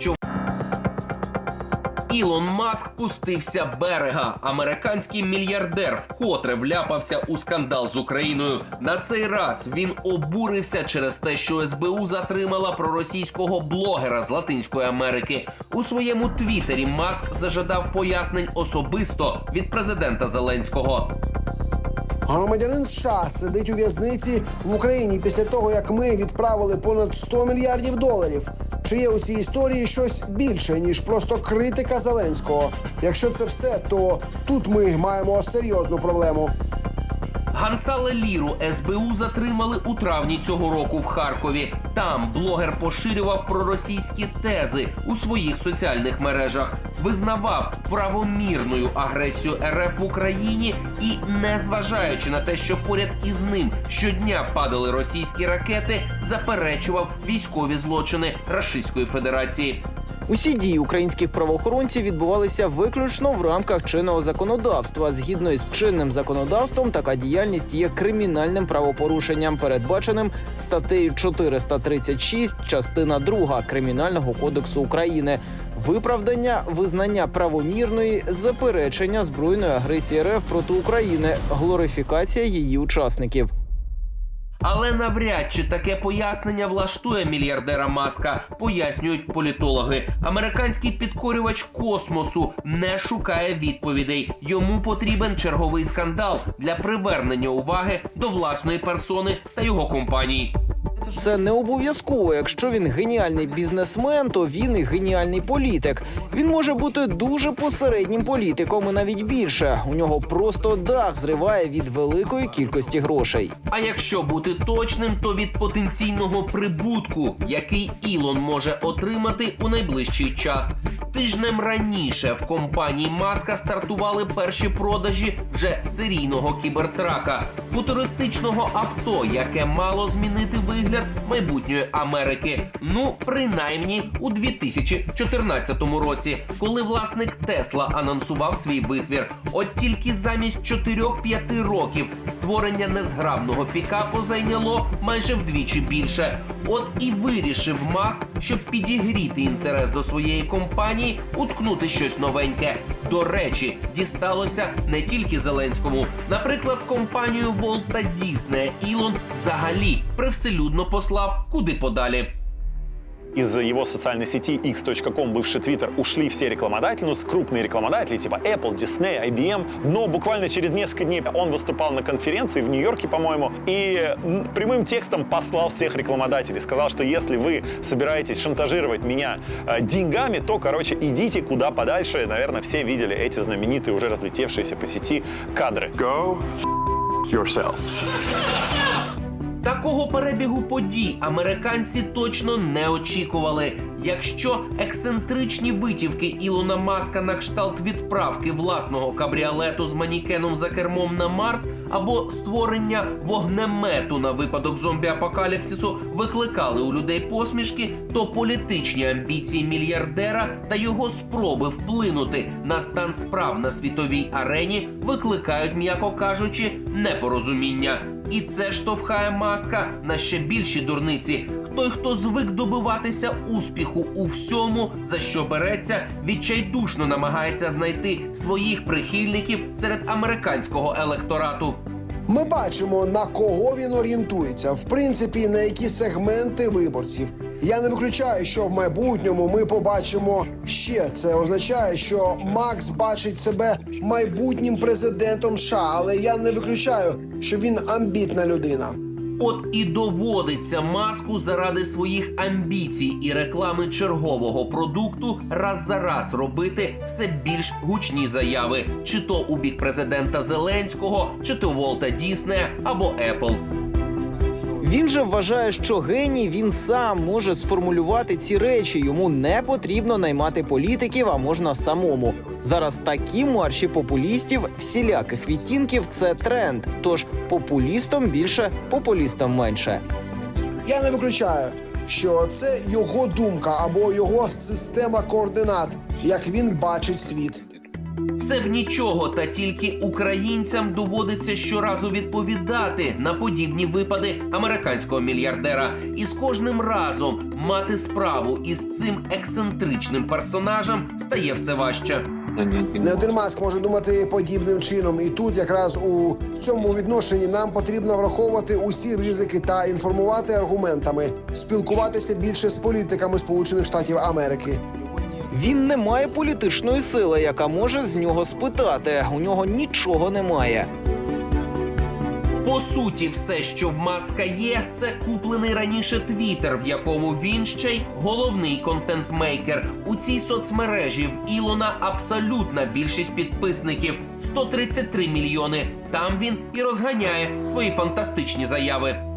що Ілон Маск пустився берега. Американський мільярдер вкотре вляпався у скандал з Україною. На цей раз він обурився через те, що СБУ затримала проросійського блогера з Латинської Америки. У своєму твіттері Маск зажадав пояснень особисто від президента Зеленського. Громадянин США сидить у в'язниці в Україні після того, як ми відправили понад 100 мільярдів доларів. Чи є у цій історії щось більше ніж просто критика Зеленського? Якщо це все, то тут ми маємо серйозну проблему. Гансале Ліру СБУ затримали у травні цього року в Харкові. Там блогер поширював проросійські тези у своїх соціальних мережах, визнавав правомірною агресію РФ в Україні і, незважаючи на те, що поряд із ним щодня падали російські ракети, заперечував військові злочини Рашистської Федерації. Усі дії українських правоохоронців відбувалися виключно в рамках чинного законодавства. Згідно із чинним законодавством, така діяльність є кримінальним правопорушенням, передбаченим статтею 436, частина 2 Кримінального кодексу України. Виправдання визнання правомірної заперечення збройної агресії РФ проти України, глорифікація її учасників. Але навряд чи таке пояснення влаштує мільярдера Маска, пояснюють політологи. Американський підкорювач космосу не шукає відповідей. Йому потрібен черговий скандал для привернення уваги до власної персони та його компанії. Це не обов'язково. Якщо він геніальний бізнесмен, то він і геніальний політик. Він може бути дуже посереднім політиком і навіть більше. У нього просто дах зриває від великої кількості грошей. А якщо бути точним, то від потенційного прибутку, який Ілон може отримати у найближчий час. Тижнем раніше в компанії Маска стартували перші продажі вже серійного кібертрака, футуристичного авто, яке мало змінити вигляд майбутньої Америки. Ну, принаймні у 2014 році, коли власник Тесла анонсував свій витвір. От тільки замість 4-5 років створення незграбного пікапу зайняло майже вдвічі більше. От і вирішив Маск, щоб підігріти інтерес до своєї компанії, уткнути щось новеньке. До речі, дісталося не тільки Зеленському. Наприклад, компанію Волта Дісне Ілон взагалі привселюдно послав куди подалі. Из его социальной сети x.com, бывший Twitter, ушли все рекламодатели, ну, крупные рекламодатели, типа Apple, Disney, IBM. Но буквально через несколько дней он выступал на конференции в Нью-Йорке, по-моему, и прямым текстом послал всех рекламодателей. Сказал, что если вы собираетесь шантажировать меня э, деньгами, то, короче, идите куда подальше. Наверное, все видели эти знаменитые, уже разлетевшиеся по сети кадры. Go yourself. Такого перебігу подій американці точно не очікували. Якщо ексцентричні витівки Ілона Маска на кшталт відправки власного кабріолету з манікеном за кермом на Марс або створення вогнемету на випадок зомбі-апокаліпсису викликали у людей посмішки, то політичні амбіції мільярдера та його спроби вплинути на стан справ на світовій арені викликають, м'яко кажучи, непорозуміння. І це штовхає маска на ще більші дурниці. Той, хто звик добиватися успіху у всьому, за що береться, відчайдушно намагається знайти своїх прихильників серед американського електорату. Ми бачимо на кого він орієнтується, в принципі, на які сегменти виборців. Я не виключаю, що в майбутньому ми побачимо ще. Це означає, що Макс бачить себе майбутнім президентом США, але я не виключаю, що він амбітна людина. От і доводиться маску заради своїх амбіцій і реклами чергового продукту раз за раз робити все більш гучні заяви, чи то у бік президента Зеленського, чи то Волта Діснея або Apple. Він же вважає, що геній він сам може сформулювати ці речі. Йому не потрібно наймати політиків, а можна самому. Зараз такі марші популістів всіляких відтінків це тренд. Тож популістом більше, популістом менше. Я не виключаю, що це його думка або його система координат, як він бачить світ. Все б нічого, та тільки українцям доводиться щоразу відповідати на подібні випади американського мільярдера, і з кожним разом мати справу із цим ексцентричним персонажем стає все важче. Не один маск може думати подібним чином, і тут якраз у цьому відношенні нам потрібно враховувати усі ризики та інформувати аргументами, спілкуватися більше з політиками Сполучених Штатів Америки. Він не має політичної сили, яка може з нього спитати. У нього нічого немає. По суті, все, що в маска є, це куплений раніше твіттер, в якому він ще й головний контент-мейкер. У цій соцмережі в Ілона абсолютна більшість підписників 133 мільйони. Там він і розганяє свої фантастичні заяви.